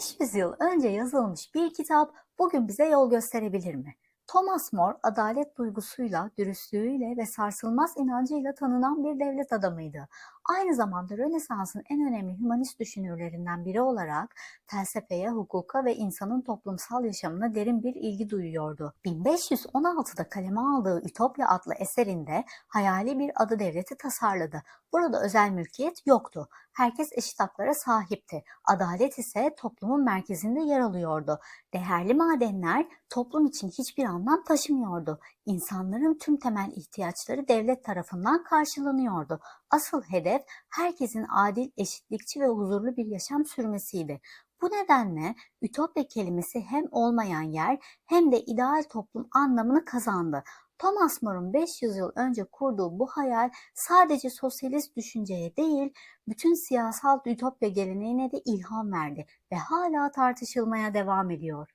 500 yıl önce yazılmış bir kitap bugün bize yol gösterebilir mi? Thomas More, adalet duygusuyla, dürüstlüğüyle ve sarsılmaz inancıyla tanınan bir devlet adamıydı. Aynı zamanda Rönesans'ın en önemli hümanist düşünürlerinden biri olarak felsefeye, hukuka ve insanın toplumsal yaşamına derin bir ilgi duyuyordu. 1516'da kaleme aldığı Ütopya adlı eserinde hayali bir adı devleti tasarladı. Burada özel mülkiyet yoktu. Herkes eşit haklara sahipti. Adalet ise toplumun merkezinde yer alıyordu. Değerli madenler toplum için hiçbir anlam taşımıyordu. İnsanların tüm temel ihtiyaçları devlet tarafından karşılanıyordu. Asıl hedef herkesin adil, eşitlikçi ve huzurlu bir yaşam sürmesiydi. Bu nedenle ütopya kelimesi hem olmayan yer hem de ideal toplum anlamını kazandı. Thomas More'un 500 yıl önce kurduğu bu hayal sadece sosyalist düşünceye değil, bütün siyasal ütopya geleneğine de ilham verdi ve hala tartışılmaya devam ediyor.